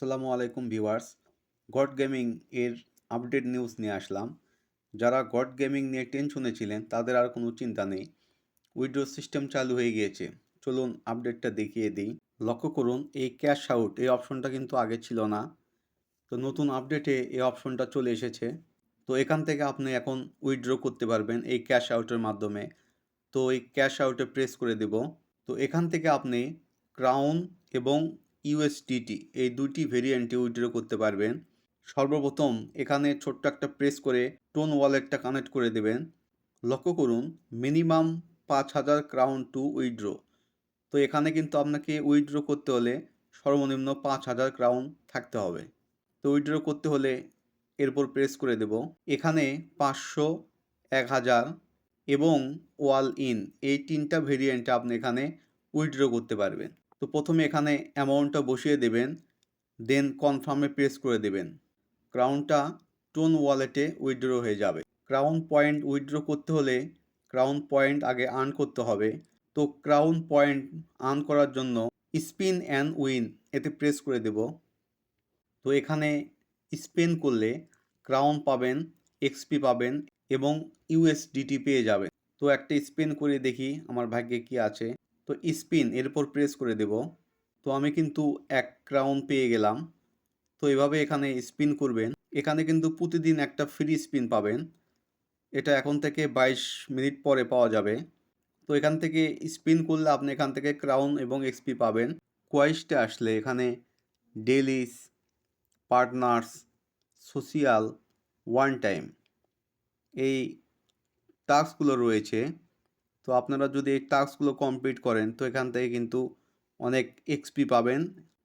আসসালামু আলাইকুম viewers. God gaming এর আপডেট নিউজ নিয়ে আসলাম। যারা গড গেমিং নিয়ে টেনশনে ছিলেন, তাদের আর কোনো চিন্তা নেই। উইড্রো সিস্টেম চালু হয়ে গিয়েছে। চলুন আপডেটটা দেখিয়ে দিই। লক্ষ্য করুন, এই ক্যাশ আউট, এই অপশনটা কিন্তু আগে ছিল না। তো নতুন আপডেটে এই অপশনটা চলে এসেছে। তো এখান থেকে আপনি এখন উইথড্র করতে পারবেন এই ক্যাশ আউটের মাধ্যমে। তো এই ক্যাশ আউটে প্রেস করে দেব। তো এখান থেকে আপনি ক্রাউন এবং ইউএসডিটি এই দুটি ভেরিয়েন্টে উইথড্র করতে পারবেন। সর্বপ্রথম এখানে ছোট্ট একটা প্রেস করে টোন ওয়ালেটটা কানেক্ট করে দেবেন। লক্ষ্য করুন মিনিমাম পাঁচ হাজার ক্রাউন টু উইথড্র তো এখানে কিন্তু আপনাকে উইথড্র করতে হলে সর্বনিম্ন পাঁচ হাজার ক্রাউন থাকতে হবে। তো উইথড্র করতে হলে এরপর প্রেস করে দেব। এখানে পাঁচশো, এক হাজার এবং ওয়াল ইন এই তিনটা ভেরিয়েন্টে আপনি এখানে উইথড্র করতে পারবেন। তো প্রথমে এখানে অ্যামাউন্টটা বসিয়ে দেবেন দেন কনফার্মে প্রেস করে দেবেন। ক্রাউনটা টোন ওয়ালেটে উইথড্র হয়ে যাবে। ক্রাউন পয়েন্ট উইথড্র করতে হলে ক্রাউন পয়েন্ট আগে আর্ন করতে হবে। তো ক্রাউন পয়েন্ট আর্ন করার জন্য স্পিন অ্যান্ড উইন এতে প্রেস করে দেব। তো এখানে স্পিন করলে ক্রাউন পাবেন এক্সপি পাবেন এবং ইউএসডিটি পেয়ে যাবেন। তো একটা স্পিন করে দেখি, আমার ভাগ্যে কি আছে। তো স্পিন এরপর প্রেস করে দেব। তো আমি কিন্তু এক ক্রাউন পেয়ে গেলাম। তো এভাবে এখানে স্পিন করবেন। এখানে কিন্তু প্রতিদিন একটা ফ্রি স্পিন পাবেন। এটা এখন থেকে বাইশ মিনিট পরে পাওয়া যাবে। তো এখান থেকে স্পিন করলে আপনি এখান থেকে ক্রাউন এবং এক্সপি পাবেন। কোয়াইস্টে আসলে এখানে dailies, partners, social, one time. এই টাস্কগুলো রয়েছে। তো আপনারা যদি এই টাস্কগুলো কমপ্লিট করেন, তো এখান থেকে কিন্তু অনেক এক্সপি পাবেন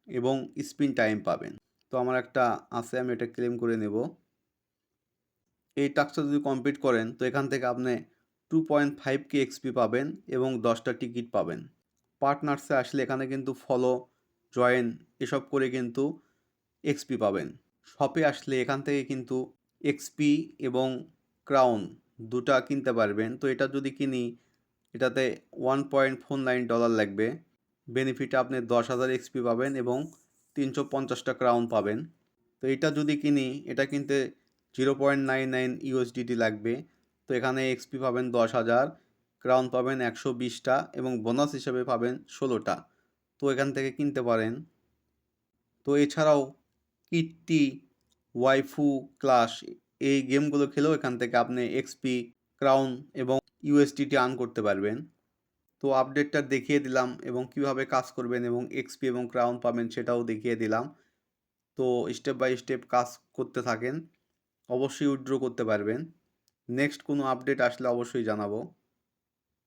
এবং স্পিন টাইম পাবেন। তো আমার একটা আছে, আমি এটা ক্লেম করে নেব। এই টাস্কটা যদি কমপ্লিট করেন, তো এখান থেকে আপনি two point five K XP পাবেন এবং দশটা টিকিট পাবেন। পার্টনার্সে আসলে এখানে কিন্তু ফলো জয়েন এসব করে কিন্তু এক্সপি পাবেন। শপে আসলে এখান থেকে কিন্তু এক্সপি এবং ক্রাউন দুটা কিনতে পারবেন। তো এটা যদি কিনি এটাতে one point four nine dollar লাগবে। বেনিফিটে আপনি দশ হাজার এক্সপি পাবেন এবং তিনশো পঞ্চাশটা ক্রাউন পাবেন। তো এটা যদি কিনি, এটা কিনতে zero point nine nine USDT লাগবে। তো এখানে এক্সপি পাবেন দশ হাজার ক্রাউন পাবেন একশো বিশটা এবং বোনাস হিসেবে পাবেন ষোলোটা তো এখান থেকে কিনতে পারেন। তো এছাড়াও কিটটি, ওয়াইফু ক্লাস এই গেমগুলো খেলেও এখান থেকে আপনি এক্সপি ক্রাউন এবং ইউএসডিটি আর্ন করতে পারবেন। তো আপডেটটা দেখিয়ে দিলাম এবং কীভাবে কাজ করবেন এবং এক্সপি এবং ক্রাউন পাবেন সেটাও দেখিয়ে দিলাম। তো স্টেপ বাই স্টেপ কাজ করতে থাকেন, অবশ্যই উইথড্র করতে পারবেন। নেক্সট কোনো আপডেট আসলে অবশ্যই জানাব।